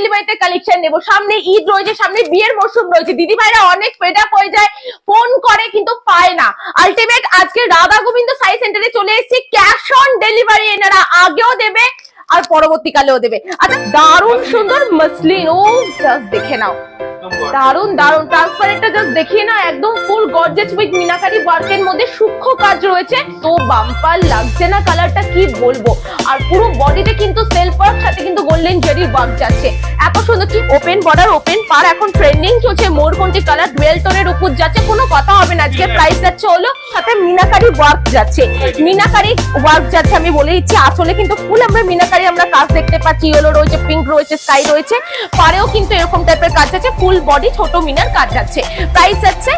ডেলিভারিতে কালেকশন নেব। সামনে ঈদ রয়েছে, সামনে বিয়ের মরশুম রয়েছে। দিদি ভাইরা অনেক ফেড আপ হয়ে যায় ফোন করে কিন্তু পায় না। আলটিমেট আজকে রাধা গোবিন্দ সাই সেন্টারে চলে এসেছি। ক্যাশ অন ডেলিভারি এনারা আগেও দেবে, আর পরবর্তীকালেও দেবে। আচ্ছা দারুণ সুন্দর মসলিন, ও জাস্ট দেখে নাও। দারুণ দারুণ ট্রান্সপারেন্টটা জাস্ট দেখিয়ে না একদম ফুল গর্জেস উইথ মিনাকারি ওয়ার্কের মধ্যে সূক্ষ্ম কাজ রয়েছে। তো বাম্পার লাগছে না কালারটা কি বলব? আর পুরো বডিতে কিন্তু সেলফ ওয়ার্ক সাথে কিন্তু গোল্ডেন জেরি ওয়ার্ক যাচ্ছে। এত সুন্দর কি ওপেন বর্ডার ওপেন পার এখন ট্রেন্ডিং চলছে মোরকন্টি কালার ডুয়েল টোনের উপর যাচ্ছে কোনো কথা হবে না। আজকে প্রাইস যাচ্ছে হলো সাথে মিনাকারি ওয়ার্ক যাচ্ছে। মিনাকারি ওয়ার্ক যাচ্ছে আমি বলে দিচ্ছি আসলে কিন্তু ফুল আমরা মিনাকারি আমরা কাজ দেখতে পাচ্ছি ইয়েলো রয়েছে পিঙ্ক রয়েছে স্কাই রয়েছে। পারেও কিন্তু এরকম টাইপের কাজ আছে ফুল বডি ছোট মিনার কাজ যাচ্ছে। প্রাইস যাচ্ছে।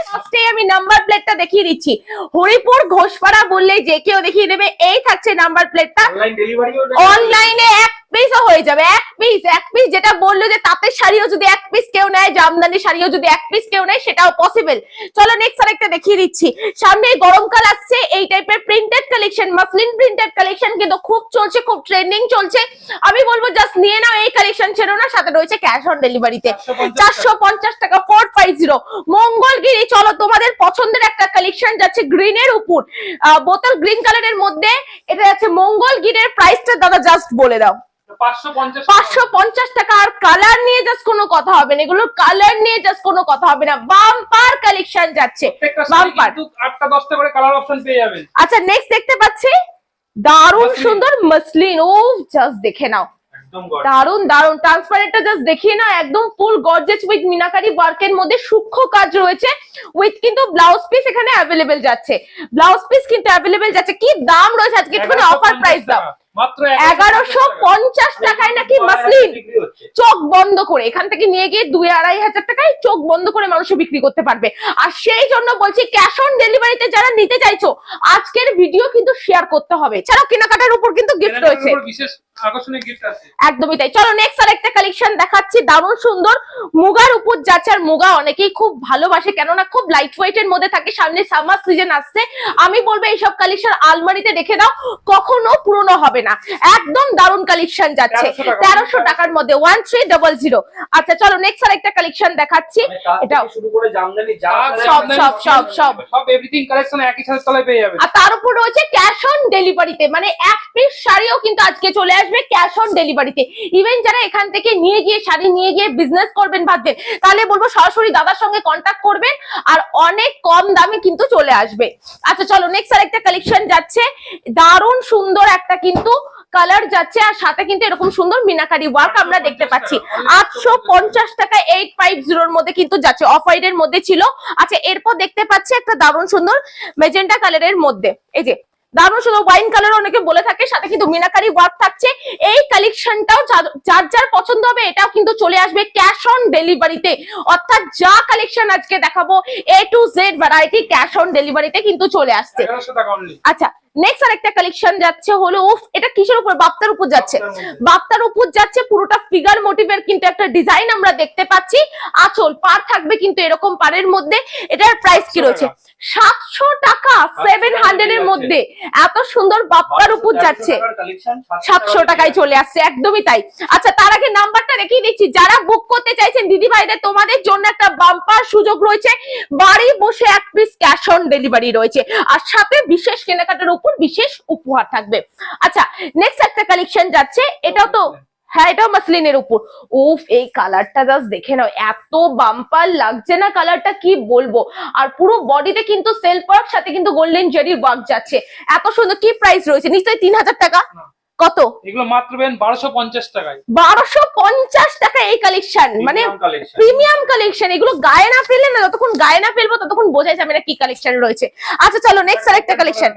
আমি নাম্বার প্লেটটা দেখিয়ে দিচ্ছি। হরিপুর ঘোষপাড়া বললে যে কেউ দেখিয়ে দেবে এই থাকছে নাম্বার প্লেটটা অনলাইন এক পিসও হয়ে যাবে এক পিস এক পিস যেটা বলল যে তাঁতের শাড়িও যদি এক পিস কেউ নেয় জামদানি শাড়িও যদি এক পিস কেউ নেয় সেটাও পসিবল চলো নেক্সট আরেকটা দেখিয়ে দিচ্ছি। সামনে গরমকাল আসছে এই টাইপের printed collection muslin printed collection কিন্তু খুব চলছে খুব ট্রেন্ডিং চলছে। আমি বলব জাস্ট নিয়ে নাও এই কালেকশন ছেড়ো না সাথে রয়েছে ক্যাশ অন ডেলিভারিতে চারশো পঞ্চাশ টাকা ফোর ফাইভ জিরো মঙ্গলগিরি চলো তোমাদের পছন্দের একটা কালেকশন যাচ্ছে গ্রিনের উপর। আহ, বোতল গ্রিন কালারের মধ্যে এটা যাচ্ছে মঙ্গলগিরের প্রাইসটা দাদা জাস্ট বলে দাও। পাঁচশো পঞ্চাশ টাকা। আর কালার নিয়ে জাস্ট কোনো কথা হবে না। এগুলো কালার নিয়ে জাস্ট কোনো কথা হবে না। বাম্পার কালেকশন যাচ্ছে। বাম্পার আটটা দশটা করে কালার অপশন পেয়ে যাবেন। আচ্ছা নেক্সট দেখতে পাচ্ছি। দারুণ সুন্দর মসলিন। ও জাস্ট দেখে নাও। দারুণ দারুণ ট্রান্সপারেন্টটা জাস্ট দেখিয়ে না একদম ফুল গর্জেস উইথ মিনাকারি ওয়ার্কের মধ্যে সূক্ষ্ম কাজ রয়েছে উইথ কিন্তু ব্লাউজ পিস এখানে অ্যাভেলেবেল যাচ্ছে। ব্লাউজ পিস কিন্তু অ্যাভেলেবেল যাচ্ছে। কি দাম রয়েছে আজকে একটুখানি অফার প্রাইস দাও। মাত্র এগারোশো পঞ্চাশ টাকায় নাকি মাসলিন চোখ বন্ধ করে এখান থেকে নিয়ে গিয়ে দুই আড়াই হাজার টাকায় চোখ বন্ধ করে মানুষ বিক্রি করতে পারবে। আর সেই জন্য বলছি ক্যাশ অন ডেলিভারিতে যারা নিতে চাইছো আজকের ভিডিও কিন্তু শেয়ার করতে হবে। এছাড়াও কেনাকাটার উপর কিন্তু গিফট রয়েছে। আকর্ষণীয় গিফট আছে। একদমই তাই। চলো নেক্সট আর একটা কালেকশন দেখাচ্ছি। দারুণ সুন্দর। মুগার উপর যাচ্ছে আর মুগা অনেকেই খুব ভালোবাসে কেননা খুব লাইট ওয়েট এর মধ্যে থাকে। সামনে সামার সিজন আসছে। আমি বলব এইসব কালেকশন আলমারিতে রেখে দাও কখনো পুরনো হবে না। একদম দারুণ কালেকশন যাচ্ছে। তেরোশো টাকার মধ্যে। ওয়ান থ্রি ডবল জিরো আচ্ছা চলো নেক্সট আর একটা কালেকশন দেখাচ্ছি। এটা শুরু করে জামদানি সব সব, সব, সব, সব। সব। এভরিথিং কালেকশন একই সাথে তলায় পেয়ে যাবেন আর তার উপর রয়েছে ক্যাশ অন ডেলিভারিতে মানে এক পিস শাড়িও কিন্তু আজকে চলে আসবে। ক্যাশ অন ডেলিভারিতে ইভেন যারা এখান থেকে নিয়ে গিয়ে শাড়ি নিয়ে গিয়ে বিজনেস করবেন ভাবছেন, তাহলে বলব সরাসরি দাদার সঙ্গে কন্ট্যাক্ট করবেন আর অনেক কম দামে কিন্তু চলে আসবে। আচ্ছা চলো নেক্সট আর একটা কালেকশন যাচ্ছে। দারুণ সুন্দর একটা কিন্তু কালার যাচ্ছে আর সাথে কিন্তু এরকম সুন্দর মিনাকারি ওয়ার্ক আমরা দেখতে পাচ্ছি। আটশো পঞ্চাশ টাকা এইট ফাইভ জিরোর মধ্যে কিন্তু যাচ্ছে। অফ এর মধ্যে ছিল। আচ্ছা এরপর দেখতে পাচ্ছি একটা দারুণ সুন্দর মেজেন্টা কালারের মধ্যে। এই যে দারুণ শুধু ওয়াইন কালার অনেকে বলে থাকে সাথে কিন্তু মিনাকারি ওয়ার্ক থাকছে। এই কালেকশনটাও যার যার পছন্দ হবে এটাও কিন্তু চলে আসবে ক্যাশ অন ডেলিভারিতে অর্থাৎ যা কালেকশন আজকে দেখাবো A to Z variety cash on ডেলিভারিতে কিন্তু চলে আসছে। আচ্ছা নেক্সট আরেকটা কালেকশন যাচ্ছে হলো উফ এটা কিসের উপর? বাপ্তার উপর যাচ্ছে। বাপ্তার উপর যাচ্ছে পুরোটা ফিগার মোটিভের কিন্তু একটা ডিজাইন আমরা দেখতে পাচ্ছি। আঁচল পার থাকবে কিন্তু এরকম পারের মধ্যে। এটার প্রাইস কি রয়েছে? সাতশো টাকা সেভেন হান্ড্রেড এর মধ্যে। এত সুন্দর বাপ্তার উপর যাচ্ছে। সাতশো টাকায় চলে আসছে একদমই তাই। আচ্ছা তার আগে নাম্বারটা রেখে দিচ্ছি। যারা বুক করতে চাইছেন দিদি ভাইদের তোমাদের জন্য একটা বাম্পার সুযোগ রয়েছে। বাড়ি বসে এক পিস ক্যাশ অন ডেলিভারি রয়েছে। আর সাথে বিশেষ কেনাকাটার বিশেষ উপহার থাকবে। আচ্ছা নেক্সট একটা কালেকশন যাচ্ছে, এটাও তো হ্যাঁ এটাও মাসলিনের উপর। উফ, এই কালারটা জাস্ট দেখে নাও, এত বাম্পার লাগছে না কালারটা কি বলব? আর পুরো বডিতে কিন্তু সেলফ ওয়ার্ক সাথে কিন্তু গোল্ডেন জেরির ওয়ার্ক যাচ্ছে। এত সুন্দর, কি প্রাইস রয়েছে? নিশ্চয়ই তিন হাজার টাকা। কত? এগুলো মাত্র পেন বারোশো পঞ্চাশ টাকায়। বারোশো পঞ্চাশ টাকা এই কালেকশন মানে প্রিমিয়াম কালেকশন এগুলো গায়ে না না যতক্ষণ গায়ে না ফেলব ততক্ষণ বোঝা যাবে না কি কালেকশন রয়েছে। আচ্ছা চলো নেক্সট আরেকটা কালেকশন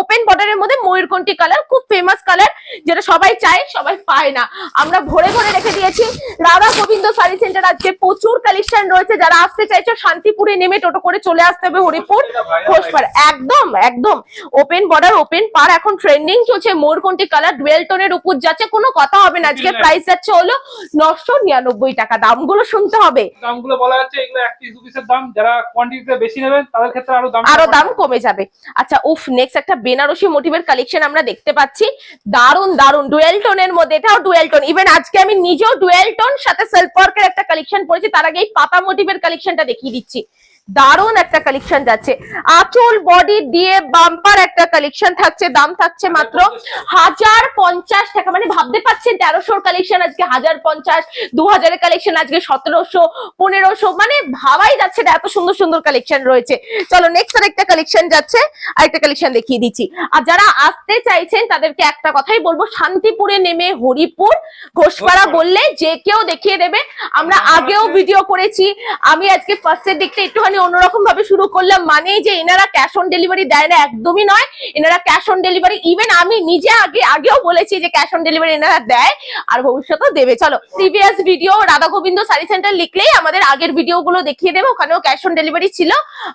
ওপেন বর্ডারের মধ্যে ময়ূরকণ্ঠী কালার খুব ফেমাস কালার যেটা সবাই চায় সবাই পায় না। আমরা ভরে ভরে রেখে দিয়েছি। রাধা গোবিন্দ শাড়ি সেন্টার আজকে প্রচুর কালেকশন রয়েছে। যারা আসতে চাইছো শান্তিপুরে নেমে টোটো করে চলে আসতে হবে হরিপুর ঘোষপাড়। একদম একদম। ওপেন বর্ডার ওপেন পার এখন ট্রেন্ডিং চলছে মোরকন্টি কালার ডুয়েল টোনের উপর যাচ্ছে কোনো কথা হবে না। আজকে প্রাইস যাচ্ছে হলো নশো নিরানব্বই টাকা। দামগুলো শুনতে হবে। দামগুলো বলা যাচ্ছে এগুলো এক পিস দু পিসের দাম। যারা কোয়ান্টিটিতে বেশি নেবেন তাদের ক্ষেত্রে আরও দাম আরও দাম কমে যাবে। আচ্ছা উফ নেক্সট একটা বেনারসি মোটিভের কালেকশন আমরা দেখতে পাচ্ছি। দারুণ দারুণ ডুয়েল টোনের মধ্যে। এটাও ডুয়েল টোন ইভেন আজকে আমি নিজেও ডুয়েল টোন সাথে সেলফ ওয়ার্কের একটা কালেকশন পড়েছি। তার আগে এই পাতা মোটিভের কালেকশনটা দেখিয়ে দিচ্ছি। দারুণ একটা কালেকশন যাচ্ছে। আঁচল বডি দিয়ে বাম্পার একটা কালেকশন থাকছে দাম থাকছে মাত্র হাজার পঞ্চাশ টাকা। মানে ভাবতে পারছেন তেরোশোর কালেকশন আজকে হাজার পঞ্চাশ দু হাজারের কালেকশন আজকে সতেরোশো পনেরোশো মানে ভাবাই যাচ্ছে না এত সুন্দর সুন্দর কালেকশন রয়েছে। চলো নেক্সট আর একটা কালেকশন যাচ্ছে আরেকটা কালেকশন দেখিয়ে দিচ্ছি। আর যারা আসতে চাইছেন তাদেরকে একটা কথাই বলব শান্তিপুরে নেমে হরিপুর ঘোষপাড়া ঘোষপাড়া। বললে যে কেউ দেখিয়ে দেবে। আমরা আগেও ভিডিও করেছি আমি আজকে ফার্স্টের দিকটা একটুখানি অন্যরকম ভাবে শুরু করলাম মানে যে এনারা ক্যাশ অন ডেলিভারি দেয় না, একদমই নয়। এনারা ক্যাশ অন ডেলিভারি ইভেন আমি নিজে আগে, আগেও বলেছি যে ক্যাশ অন ডেলিভারি এনারা দেয়, আর ভবিষ্যতেও দেবে। চলো previous video Radha Govinda sari centre লিখলেই আমাদের আগের ভিডিও গুলো দেখিয়ে দেবে, ওখানেও ক্যাশ অন ডেলিভারি ছিল,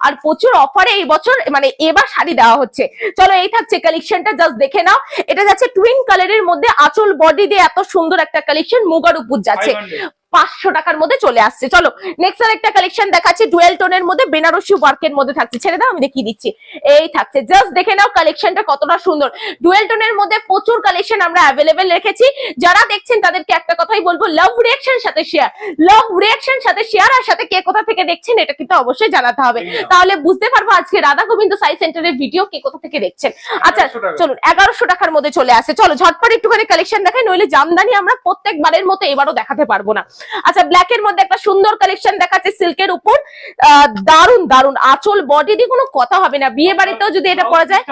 আর প্রচুর অফারে এই বছর মানে এবার শাড়ি দেওয়া হচ্ছে। চলো, এই থাকছে কালেকশনটা জাস্ট দেখে নাও। এটা যাচ্ছে টুইন কালারের মধ্যে আঁচল বডি দিয়ে এত সুন্দর একটা কালেকশন মুগার উপর যাচ্ছে। 500 পাঁচশো টাকার মধ্যে চলে আসছে। চলো নেক্সট আর একটা কালেকশন দেখাচ্ছি ডুয়েল টোনের মধ্যে বেনারসি ওয়ার্কের মধ্যে থাকছে। ছেড়ে দাও আমি দেখিয়ে দিচ্ছি। এই থাকছে। জাস্ট দেখে নাও কালেকশনটা কতটা সুন্দর। ডুয়েল টোনের মধ্যে প্রচুর কালেকশন আমরা অ্যাভেলেবেল রেখেছি। যারা দেখছেন তাদেরকে একটা কথাই বলব লাভ রিয়াকশন সাথে শেয়ার লাভ রিয়াকশন সাথে শেয়ার আর সাথে কে কোথা থেকে দেখছেন এটা কিন্তু অবশ্যই জানাতে হবে। তাহলে বুঝতে পারব আজকে রাধা গোবিন্দ সাই সেন্টারের ভিডিও কে কোথা থেকে দেখছেন। আচ্ছা 1100 চলুন এগারোশো টাকার মধ্যে চলে আসে। চলো ঝটপট একটুখানি কালেকশন দেখাই নইলে জামদানি আমরা প্রত্যেকবারের মতো এবারও দেখাতে পারব না। আচ্ছা ব্ল্যাক এর মধ্যে একটা সুন্দর কালেকশন দেখাচ্ছে সিল্কের উপর। দারুণ দারুণ আঁচল বডি দিয়ে কোনো কথা হবে না। বিয়ে বাড়িতেও যদি এটা পরা যায়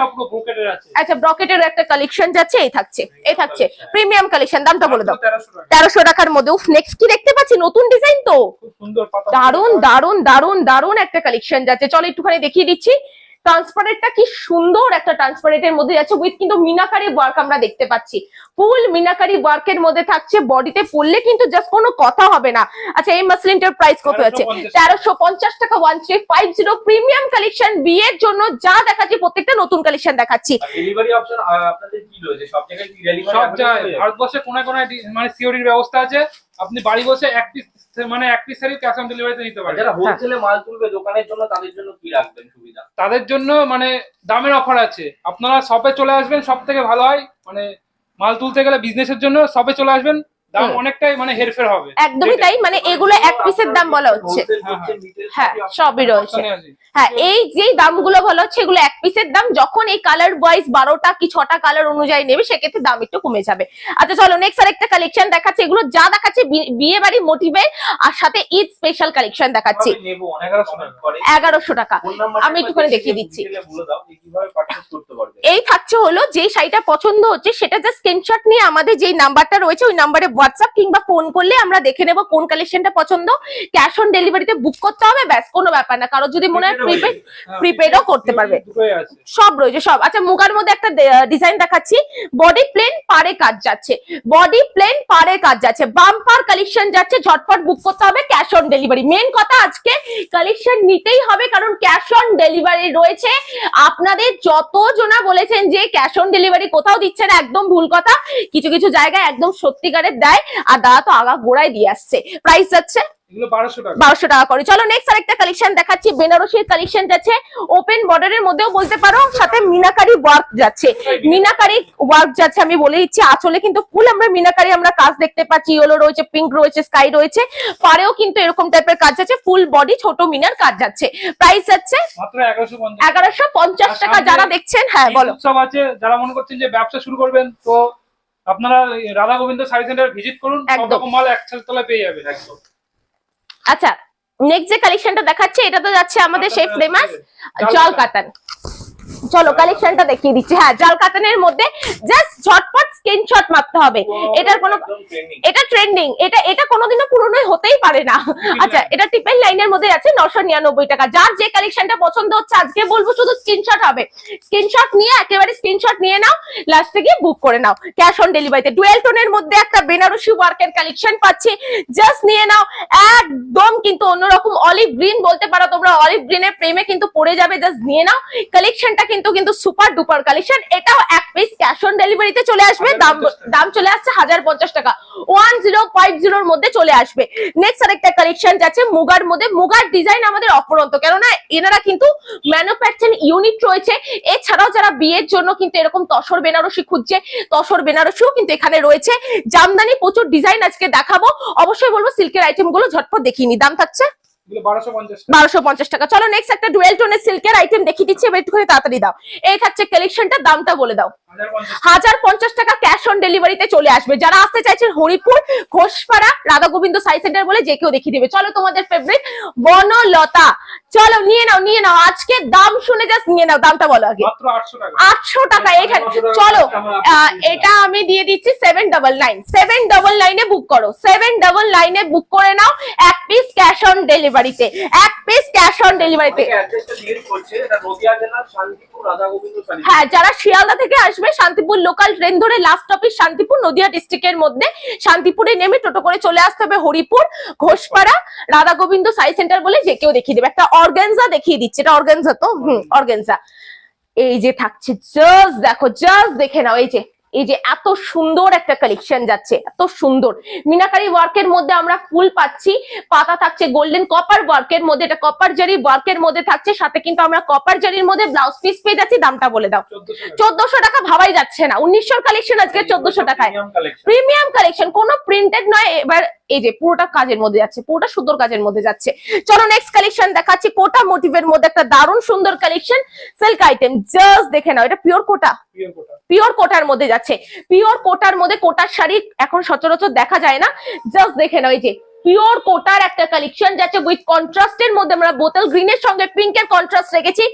আচ্ছা ব্রকেটের একটা কালেকশন যাচ্ছে এই থাকছে এই থাকছে। প্রিমিয়াম কালেকশন দামটা বলে দাও। তেরোশো টাকার মধ্যে। উফ নেক্সট কি দেখতে পাচ্ছি? নতুন ডিজাইন তো? দারুণ দারুণ দারুণ দারুণ একটা কালেকশন যাচ্ছে। চলো একটুখানি দেখিয়ে দিচ্ছি। ট্রান্সপারেন্টটা কি সুন্দর একটা ট্রান্সপারেন্টের মধ্যে যাচ্ছে উইথ কিন্তু মিনাকারি ওয়ার্ক আমরা দেখতে পাচ্ছি। ফুল মিনাকারি ওয়ার্কের মধ্যে থাকছে বডিতে পড়লে কিন্তু জাস্ট কোনো কথা হবে না। আচ্ছা এই মাসলিনটার প্রাইস কত আছে? তেরোশো পঞ্চাশ টাকা। One three five zero premium collection বিয়ের জন্য যা দেখাচ্ছি প্রত্যেকটা নতুন কালেকশন দেখাচ্ছি। ডেলিভারি অপশন আপনাদের কি সব জায়গায় কি ডেলিভারি সব জায়গায়। ভারতবর্ষে কোনায় কোনায় মানে সিওরির ব্যবস্থা আছে। আপনি বাড়ি বসে এক পিস মানে এক পিস শাড়ি ক্যাশ অন ডেলিভারিতে নিতে পারবে। যারা হোলসেলে মাল তুলবে দোকানের জন্য তাদের জন্য কি রাখবেন সুবিধা? তাদের জন্য মানে দামের অফার আছে। আপনারা শপে চলে আসবেন সব থেকে ভালো হয় মানে মাল তুলতে গেলে বিজনেসের জন্য শপে চলে আসবেন দাম। অনেকটাই মানে হেরফের হবে। একদমই তাই মানে এগুলো এক পিসের দাম বলা হচ্ছে। হ্যাঁ, সবই রয়েছে। হ্যাঁ এই যেই দামগুলো ভালো হচ্ছে এগুলো এক পিসের দাম যখন এই কালার ওয়াইজ বারোটা কি ছটা কালার অনুযায়ী নেবে সেক্ষেত্রে দাম একটু কমে যাবে। আচ্ছা চলো নেক্সট আর একটা কালেকশন দেখাচ্ছে। এগুলো যা দেখাচ্ছে বিয়ে বাড়ি মোটিভের আর সাথে ঈদ স্পেশাল কালেকশন দেখাচ্ছি। নেব অনেক 1100 কমেন্ট করে। এগারোশো টাকা। আমি একটুখানি দেখিয়ে দিচ্ছি। detail এ বলে দাও যে কীভাবে পারচেজ করতে পারবে। এই থাকছে হলো যে শাড়িটা পছন্দ হচ্ছে সেটা জাস্ট স্ক্রিনশট নিয়ে আমাদের যেই নাম্বারটা রয়েছে ওই নাম্বারে হোয়াটসঅ্যাপ কিংবা ফোন করলে আমরা দেখে নেব কোন কালেকশনটা পছন্দ। ক্যাশ অন ডেলিভারিতে বুক করতে হবে ব্যাস কোনো ব্যাপার না। কারও যদি মনে হয় প্রিপেড হ্যাঁ, প্রিপেডও করতে পারবে। সব রয়েছে সব। আচ্ছা মুগার মধ্যে একটা ডিজাইন দেখাচ্ছি। বডি প্লেন পারে কাজ যাচ্ছে। বডি প্লেন পারে কাজ যাচ্ছে। বাম্পার কালেকশন যাচ্ছে ঝটপট বুক করতে হবে ক্যাশ অন ডেলিভারি মেন কথা আজকে কালেকশন নিতেই হবে কারণ ক্যাশ অন ডেলিভারি রয়েছে। আপনাদের যত জনা বলেছেন যে ক্যাশ অন ডেলিভারি কোথাও দিচ্ছে না একদম ভুল কথা। কিছু কিছু জায়গায় একদম সত্যিকারের দেয়। আর দাদা তো আগা গোড়ায় দিয়ে আসছে। প্রাইস যাচ্ছে বারোশো টাকা। করে। চলো নেক্সট আরেকটা কালেকশন দেখাচ্ছি। বেনারসির কালেকশন যাচ্ছে। ওপেন বর্ডারের মধ্যেও বলতে পারো সাথে মিনাকারি ওয়ার্ক যাচ্ছে। মিনাকারি ওয়ার্ক যাচ্ছে আমি বলে দিচ্ছি। আঁচলে কিন্তু ফুল আমরা মিনাকারি আমরা কাজ দেখতে পাচ্ছি। ইয়েলো রয়েছে পিঙ্ক রয়েছে স্কাই রয়েছে। পারেও কিন্তু এরকম টাইপের কাজ যাচ্ছে। ফুল বডি ছোট মিনার কাজ যাচ্ছে। প্রাইস যাচ্ছে এগারোশো পঞ্চাশ। টাকা। যারা দেখছেন হ্যাঁ বলো। উৎসব আছে যারা মনে করছেন যে ব্যবসা শুরু করবেন তো আপনারা রাধা গোবিন্দ শাড়ি সেন্টার ভিজিট করুন সব একদম। রকম মাল একসাথে তলায় পেয়ে যাবেন একদম আচ্ছা নেক্সট যে কালেকশনটা দেখাচ্ছে এটা তো যাচ্ছে আমাদের সেই ফেমাস জলকাতান জল কাতান। চলো কালেকশনটা দেখিয়ে দিচ্ছি। হ্যাঁ জল কাতানের মধ্যে জাস্ট ঝটপট স্ক্রিনশট মারতে হবে। এটার কোনো এটা ট্রেন্ডিং এটা এটা কোনোদিনও পুরনো হতেই পারে না। আচ্ছা এটা ট্রিপল লাইনের মধ্যে আছে নশো নিরানব্বই টাকা। যার যে কালেকশনটা পছন্দ হচ্ছে আজকে বলব শুধু স্ক্রিনশট হবে। স্ক্রিনশট নিয়ে একেবারে স্ক্রিনশট নিয়ে নাও লাস্টে গিয়ে বুক করে নাও। ক্যাশ অন ডেলিভারিতে ডুয়েল টোনের মধ্যে একটা বেনারসি ওয়ার্কের কালেকশন পাচ্ছি। জাস্ট নিয়ে নাও। একদম কিন্তু অন্যরকম অলিভ গ্রিন বলতে পারো তোমরা। অলিভ গ্রিনের প্রেমে কিন্তু পড়ে যাবে। জাস্ট নিয়ে নাও। কালেকশনটা কিন্তু কিন্তু সুপার ডুপার কালেকশন এটাও এক পিস ক্যাশ অন ডেলিভারিতে চলে আসবে। দাম দাম চলে আসছে হাজার পঞ্চাশ টাকা। ওয়ান জিরো ফাইভ জিরোর মধ্যে চলে আসবে। নেক্সট আরেকটা কালেকশন যাচ্ছে মুগার মধ্যে। মুগার ডিজাইন আমাদের অপরন্ত কেননা এনারা কিন্তু ম্যানুফ্যাকচারিং ইউনিট রয়েছে। এছাড়াও যারা বিয়ের জন্য কিন্তু এরকম তসর বেনারসি খুঁজছে তসর বেনারসিও কিন্তু এখানে রয়েছে। জামদানি প্রচুর ডিজাইন আজকে দেখাবো। অবশ্যই বলব সিল্কের আইটেমগুলো ঝটপট দেখিয়ে নি। দাম থাকছে বারোশো পঞ্চাশ টাকা। চলো নেক্সট একটা ডুয়েল টোনের সিল্কের আইটেম দেখিয়ে দিচ্ছি এবার একটুখানি তাড়াতাড়ি দাও। এই থাকছে কালেকশনটা দামটা বলে দাও। হাজার পঞ্চাশ টাকা। ক্যাশ অন ডেলিভারিতে চলে আসবে। যারা আসতে চাইছেন হরিপুর ঘোষপাড়া রাধা গোবিন্দ সাই সেন্টার বলে যে কেউ দেখিয়ে দেবে। চলো তোমাদের ফেভারিট বনলতা। চলো নিয়ে নাও নিয়ে নাও। আজকে দাম শুনে জাস্ট নিয়ে নাও। দামটা বলো আগে। আটশো টাকা। এখানে চলো এটা আমি দিয়ে দিচ্ছি seven double nine seven double নাইনে বুক করো। সেভেন ডবল নাইনে বুক করে নাও। এক পিস ক্যাশ অন ডেলিভারিতে এক পিস ক্যাশ অন ডেলিভারিতে হ্যাঁ যারা শিয়ালদা থেকে আসবে শান্তিপুর লোকাল ট্রেন ধরে লাস্ট অফিস শান্তিপুর নদিয়া ডিস্ট্রিক্টের মধ্যে। শান্তিপুরে নেমে টোটো করে চলে আসতে হবে হরিপুর ঘোষপাড়া রাধা গোবিন্দ সাই সেন্টার বলে যে কেউ দেখিয়ে দেবে। একটা অর্গেনজা দেখিয়ে দিচ্ছে। এটা অর্গেনজা তো? হুম অর্গানজা এই যে থাকছে জাস্ট দেখো জাস্ট দেখে নাও এই যে। এই যে এত সুন্দর একটা কালেকশন যাচ্ছে এত সুন্দর। মিনাকারি ওয়ার্কের মধ্যে আমরা ফুল পাচ্ছি পাতা থাকছে গোল্ডেন কপার ওয়ার্কের মধ্যে এটা কপার জারি ওয়ার্কের মধ্যে থাকছে সাথে কিন্তু আমরা কপার জারির মধ্যে ব্লাউজ পিস পেয়ে যাচ্ছি দামটা বলে দাও। চোদ্দশো চোদ্দশো টাকা ভাবাই যাচ্ছে না। উনিশশোর কালেকশন আজকে চোদ্দশো টাকায়। প্রিমিয়াম কালেকশন কোনো প্রিন্টেড নয় এবার এই যে পুরোটা কাজের মধ্যে যাচ্ছে পুরোটা সুন্দর কাজের মধ্যে যাচ্ছে। চলো নেক্সট কালেকশন দেখাচ্ছি কোটা মোটিভের মধ্যে একটা দারুণ সুন্দর কালেকশন সিল্ক আইটেম জাস্ট দেখে নাও এটা pure Kota? Pure Kota. Pure কোটার মধ্যে যাচ্ছে। পিওর কোটার মধ্যে কোটার শাড়ি এখন সচরাচর দেখা যায় না জাস্ট দেখে নাও এই যে পিওর কোটার একটা কালেকশন যাচ্ছে উইথ কন্ট্রাস্টের মধ্যে আমরা বোতল গ্রিনের সঙ্গে পিঙ্কের কন্ট্রাস্ট রেখেছি।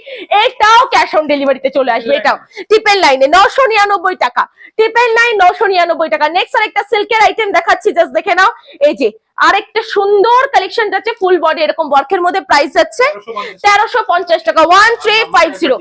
এটাও ক্যাশ অন ডেলিভারিতে চলে আসবে। এটাও। ট্রিপল লাইনে নশো নিরানব্বই টাকা। ট্রিপল লাইন নশো নিরানব্বই টাকা। নেক্সট আরেকটা সিল্কের আইটেম দেখাচ্ছি জাস্ট দেখে নাও। এই যে আরেকটা সুন্দর কালেকশন যাচ্ছে ফুল বডি এরকম ওয়ার্কের মধ্যে প্রাইস যাচ্ছে। তেরোশো পঞ্চাশ টাকা। ওয়ান থ্রি ফাইভ জিরো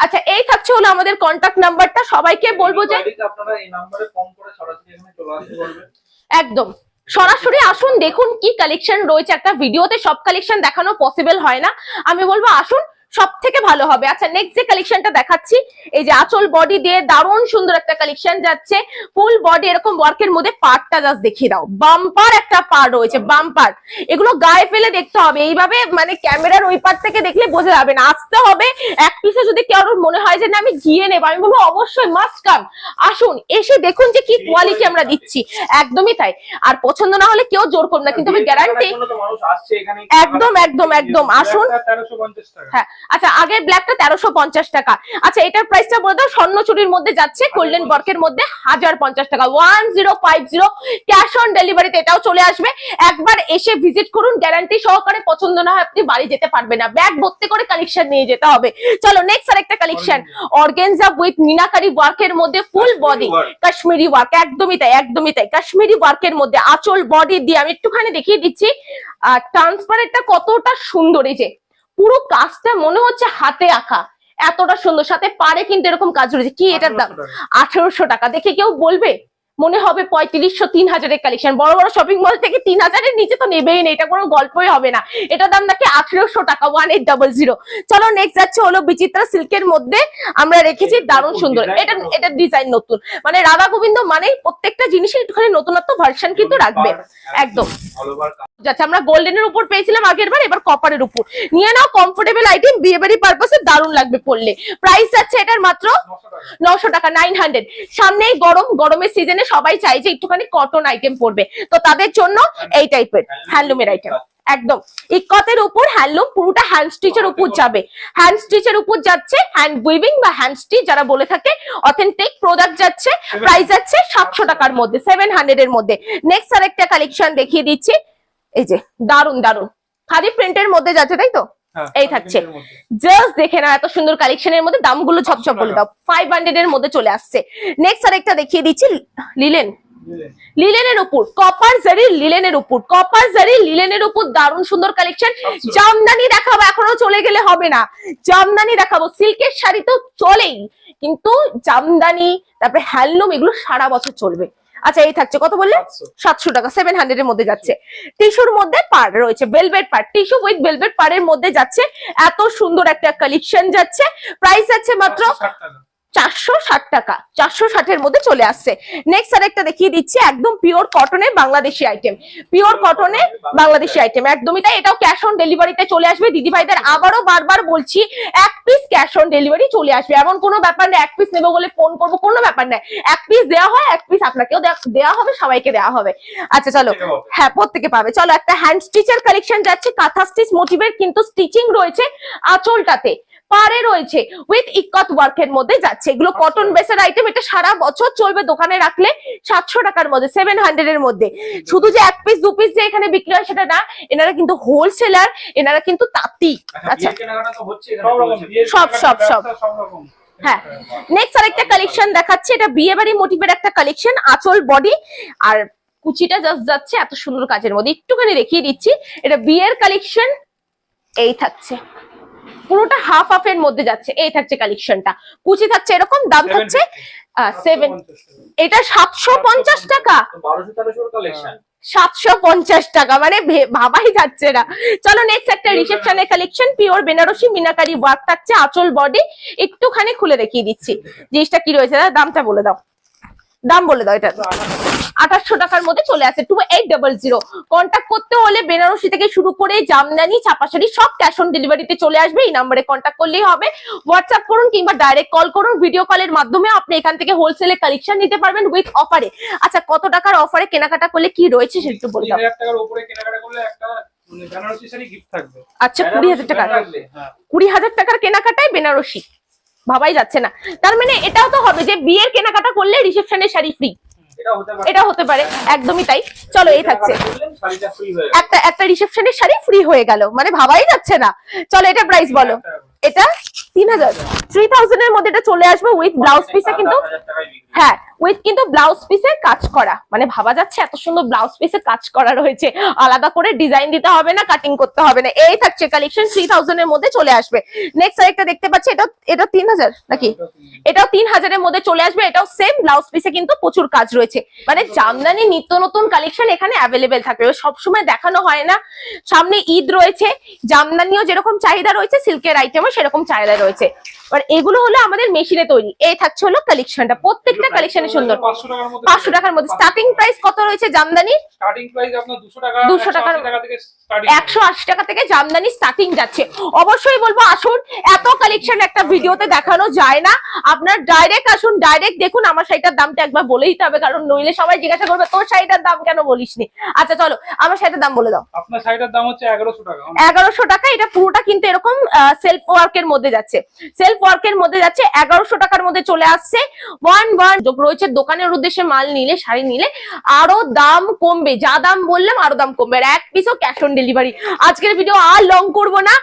আচ্ছা এই থাকছে হলো আমাদের কন্ট্যাক্ট নাম্বারটা সবাইকে বলব যে আপনারা এই নম্বরে ফোন করে সরাসরি এখানে চলে আসতে পারবেন। একদম। সরাসরি আসুন, দেখুন কি কালেকশন রয়েছে। একটা ভিডিওতে সব কালেকশন দেখানো পসিবল হয় না। আমি বলব, আসুন সব থেকে ভালো হবে। আচ্ছা নেক্সট যে কালেকশনটা দেখাচ্ছি এই যে আঁচল বডি দিয়ে দারুণ সুন্দর একটা কালেকশন যাচ্ছে। ফুল বডি এরকম ওয়ার্কের মধ্যে পার্টটা জাস্ট দেখিয়ে দাও। বাম্পার একটা পার রয়েছে বাম্পার এগুলো গায়ে ফেলে দেখতে হবে। এইভাবে মানে ক্যামেরার ওই পার থেকে দেখলে বোঝা যাবে না। আসতে হবে এক পিসে যদি কারোর মনে হয় যে না আমি গিয়ে নেব। আমি বলব অবশ্যই মাস্ট কাম আসুন এসে দেখুন যে কি কোয়ালিটি আমরা দিচ্ছি। একদমই তাই। আর পছন্দ না হলে কেউ জোর করবে না কিন্তু আমি গ্যারান্টি একদম একদম একদম। আসুন। হ্যাঁ আচ্ছা আগের ব্ল্যাকটা তেরোশো পঞ্চাশ টাকা। আচ্ছা এটার প্রাইসটা বলে দাও স্বর্ণ চুরির মধ্যে যাচ্ছে গোল্ডেন বর্কের মধ্যে হাজার পঞ্চাশ টাকা। One zero five zero cash on ডেলিভারিতে এটাও চলে আসবে। একবার এসে ভিজিট করুন গ্যারান্টি সহকারে পছন্দ না হয় আপনি বাড়ি যেতে পারবেন না। ব্যাগ ভর্তি করে কালেকশন নিয়ে যেতে হবে। চলো নেক্সট আরেকটা কালেকশন অর্গেনজা উইথ মিনাকারি ওয়ার্কের মধ্যে ফুল বডি কাশ্মীরি ওয়ার্ক একদমই তাই একদমই তাই। কাশ্মীরি ওয়ার্কের মধ্যে আঁচল বডি দিয়ে আমি একটুখানি দেখিয়ে দিচ্ছি। আর ট্রান্সপারেন্টটা কতটা সুন্দর এই যে পুরো কাজটা মনে হচ্ছে হাতে আঁকা। এতটা সুন্দর সাথে পারে কিন্তু এরকম কাজ রয়েছে। কি এটার দাম? 1800 টাকা। আঠেরোশো টাকা। দেখে কেউ বলবে? মনে হবে পঁয়ত্রিশশো তিন হাজারের কালেকশন বড় বড় শপিং মল থেকে তিন হাজারের নিচে তো নেবেই না এটা কোনো গল্পই হবে না। এটার দাম নাকি আঠেরোশো টাকা ওয়ান এইট ডাবল জিরো চলো নেক্সট যাচ্ছে হলো বিচিত্রা সিল্কের মধ্যে। আমরা রেখেছি এটা দারুণ সুন্দর। এটা এটা ডিজাইন নতুন। মানে রাধা গোবিন্দ মানে প্রত্যেকটা জিনিসের একটুখানি নতুনত্ব ভার্সন কিন্তু রাখবে। একদম। যাচ্ছে আমরা গোল্ডেনের উপর পেয়েছিলাম আগের বার এবার কপারের উপর। নিয়ে নাও কমফোর্টেবল আইটেম বিয়ে বাড়ি পারপাসে দারুণ লাগবে পড়লে প্রাইস যাচ্ছে এটার মাত্র নশো টাকা। নশো টাকা নাইন হান্ড্রেড সামনেই গরম গরমের সিজনে সবাই চাই যে একটুখানি কটন আইটেম পড়বে তো তাদের জন্য এই টাইপের হ্যান্ডলুমের আইটেম একদম। ইকতের উপর হ্যান্ডলুম পুরোটা হ্যান্ড স্টিচের উপর যাবে। হ্যান্ড স্টিচের উপর যাচ্ছে হ্যান্ড উইভিং বা হ্যান্ড স্টিচ যারা বলে থাকে অথেন্টিক প্রোডাক্ট যাচ্ছে প্রাইস যাচ্ছে সাতশো টাকার মধ্যে সেভেন হান্ড্রেড এর মধ্যে। নেক্সট আরেকটা কালেকশন দেখিয়ে দিচ্ছি। এই যে দারুণ দারুণ খাদি প্রিন্টের মধ্যে যাচ্ছে তাই তো? হ্যাঁ, এই থাকছে। জাস্ট দেখে না এত সুন্দর কালেকশনের মধ্যে দামগুলো ঝপঝপ বলে দাও। ফাইভ হান্ড্রেড এর মধ্যে চলে আসছে। নেক্সট আরেকটা দেখিয়ে দিচ্ছি লিলেন লিলেনের উপর কপার জারি লিলেনের উপর কপার জারি লিলেনের উপর দারুণ সুন্দর কালেকশন জামদানি দেখাবো এখনও চলে গেলে হবে না। জামদানি দেখাবো সিল্কের শাড়ি তো চলেই। কিন্তু জামদানি তারপরে হ্যান্ডলুম এগুলো সারা বছর চলবে। আচ্ছা এই থাকছে কত বললে সাতশো। টাকা সেভেন হান্ড্রেড এর মধ্যে যাচ্ছে টিস্যুর মধ্যে পার রয়েছে বেলভেট পার টিস্যু উইথ বেলভেট পারের মধ্যে যাচ্ছে এত সুন্দর একটা কালেকশন যাচ্ছে প্রাইস আছে মাত্র। চারশো ষাট টাকা চারশো ষাটের মধ্যে চলে আসছে। নেক্সট আরেকটা দেখিয়ে দিচ্ছি একদম পিওর কটনে বাংলাদেশি আইটেম পিওর কটনে বাংলাদেশি আইটেম একদমই তাই। এটাও ক্যাশ অন ডেলিভারিতে চলে আসবে। দিদি ভাইদের আবারও বারবার বলছি এক পিস ক্যাশ অন ডেলিভারি চলে আসবে। এমন কোনো ব্যাপার নেই এক পিস নেব বলে ফোন করব কোনো ব্যাপার নেই। এক পিস দেওয়া হয় এক পিস আপনাকেও দেওয়া হবে সবাইকে দেওয়া হবে। আচ্ছা চলো। হ্যাঁ প্রত্যেকে পাবে। চলো একটা হ্যান্ড স্টিচের কালেকশন যাচ্ছে। কাঁথা স্টিচ মোটিভের কিন্তু স্টিচিং রয়েছে আঁচলটাতে। পারে রয়েছে। উইথ ইকত ওয়ার্কের মধ্যে যাচ্ছে। এগুলো কটন বেসের আইটেম এটা সারা বছর চলবে দোকানে রাখলে সাতশো টাকার মধ্যে সেভেন হান্ড্রেড এর মধ্যে। শুধু যে এক পিস দু পিস যে এখানে বিক্রি হয় সেটা না এনারা কিন্তু হোলসেলার এনারা কিন্তু তাঁতি। আচ্ছা আচ্ছা। সব সব, সব, হ্যাঁ। নেক্সট আরেকটা কালেকশন দেখাচ্ছে এটা বিয়ে বাড়ি মোটিভের একটা কালেকশন আঁচল বডি আর কুচিটা জাস্ট যাচ্ছে এত সুন্দর কাজের মধ্যে। একটুখানি দেখিয়ে দিচ্ছি এটা বিয়ের কালেকশন এই থাকছে। পুরোটা হাফ হাফ এর মধ্যে যাচ্ছে এই থাকছে কালেকশনটা কুচি থাকছে এরকম দাম থাকছে সেভেন এটা সাতশো পঞ্চাশ টাকা। কালেকশন সাতশো পঞ্চাশ টাকা মানে ভে- ভাবাই যাচ্ছে না। চলো নেক্সট একটা রিসেপশনের collection pure Banarasi minakari work থাকছে আঁচল বডি একটুখানি খুলে দেখিয়ে দিচ্ছি। জিনিসটা কি রয়েছে? দাদা দামটা বলে দাও। দাম বলে দাও এটা। আঠাশশো টাকার মধ্যে চলে আসে। Two eight double zero contact করতে হলে বেনারসি থেকে শুরু করে জামদানি চাপাশাড়ি সব ক্যাশ অন ডেলিভারিতে চলে আসবে। এই নাম্বারে কন্ট্যাক্ট করলেই হবে। হোয়াটসঅ্যাপ করুন কিংবা ডাইরেক্ট কল করুন। ভিডিও কলের মাধ্যমে আপনি এখান থেকে হোলসেলে কালেকশন নিতে পারবেন উইথ অফারে আচ্ছা কত টাকার অফারে কেনাকাটা করলে কি রয়েছে সেটা একটু বলে দাও। মানে আচ্ছা কুড়ি হাজার টাকা হ্যাঁ। কুড়ি হাজার টাকার কেনাকাটায় বেনারসি। ভাবাই যাচ্ছে না। তার মানে এটাও তো হবে যে বিয়ের কেনাকাটা করলে রিসেপশনের শাড়ি ফ্রি এটা হতে পারে। একদমই তাই। চলো এই থাকছে। একটা একটা রিসেপশনের শাড়ি ফ্রি হয়ে গেল। মানে ভাবাই যাচ্ছে না। চলো এটা প্রাইস বলো। এটা তিন হাজার। থ্রি থাউজেন্ড এর মধ্যে এটা চলে আসবে উইথ ব্লাউজ পিসে কিন্তু। হ্যাঁ উইথ কিন্তু ব্লাউজ পিসে কাজ করা। মানে ভাবা যাচ্ছে এত সুন্দর ব্লাউজ পিসে কাজ করা রয়েছে। আলাদা করে ডিজাইন দিতে হবে না কাটিং করতে হবে না। এই থাকছে কালেকশন থ্রি এর মধ্যে চলে আসবে। নেক্সট আরেকটা দেখতে পাচ্ছি এটা এটা তিন হাজার নাকি? এটাও তিন হাজারের মধ্যে চলে আসবে, এটাও সেম ব্লাউজ পিসে কিন্তু প্রচুর কাজ রয়েছে। মানে জামদানি নিত্য নতুন কালেকশন এখানে অ্যাভেলেবেল থাকবে সবসময় দেখানো হয় না। সামনে ঈদ রয়েছে, জামদানিও যেরকম চাহিদা রয়েছে সিল্কের আইটেমও সেরকম চাহিদা রয়েছে। এবার এগুলো হলো আমাদের মেশিনে তৈরি। এই থাকছে হলো কালেকশনটা প্রত্যেকটা কালেকশনে সুন্দর। পাঁচশো টাকার মধ্যে স্টার্টিং প্রাইস কত রয়েছে আপনার দুশো টাকা 200 টাকার- 180 টাকা থেকে স্টার্টিং একশো আশি টাকা থেকে জামদানি স্টার্টিং যাচ্ছে। অবশ্যই বলব আসুন এত কালেকশন একটা ভিডিওতে দেখানো যায় না। আপনার ডাইরেক্ট আসুন ডাইরেক্ট দেখুন আমার শাড়িটার দামটা একবার বলে দিতে হবে কারণ নইলে সবাই জিজ্ঞাসা করবে তোর শাড়িটার দাম কেন বলিসনি আচ্ছা চলো আমার শাড়িটার দাম বলে দাও। আপনার শাড়িটার দাম হচ্ছে এগারোশো টাকা। এগারোশো টাকা এটা পুরোটা কিন্তু এরকম সেলফ ওয়ার্কের মধ্যে যাচ্ছে। সেলফ ওয়ার্কের মধ্যে যাচ্ছে, এগারোশো টাকার মধ্যে চলে আসছে। ওয়ান ওয়ান রয়েছে, দোকানের উদ্দেশ্যে মাল নিলে, শাড়ি নিলে, আরও দাম কমবে। যা দাম বললাম, আরও দাম কমবে। আর এক পিসও ক্যাশ অন ডেলিভারি আজকের ভিডিও আর লং করব না।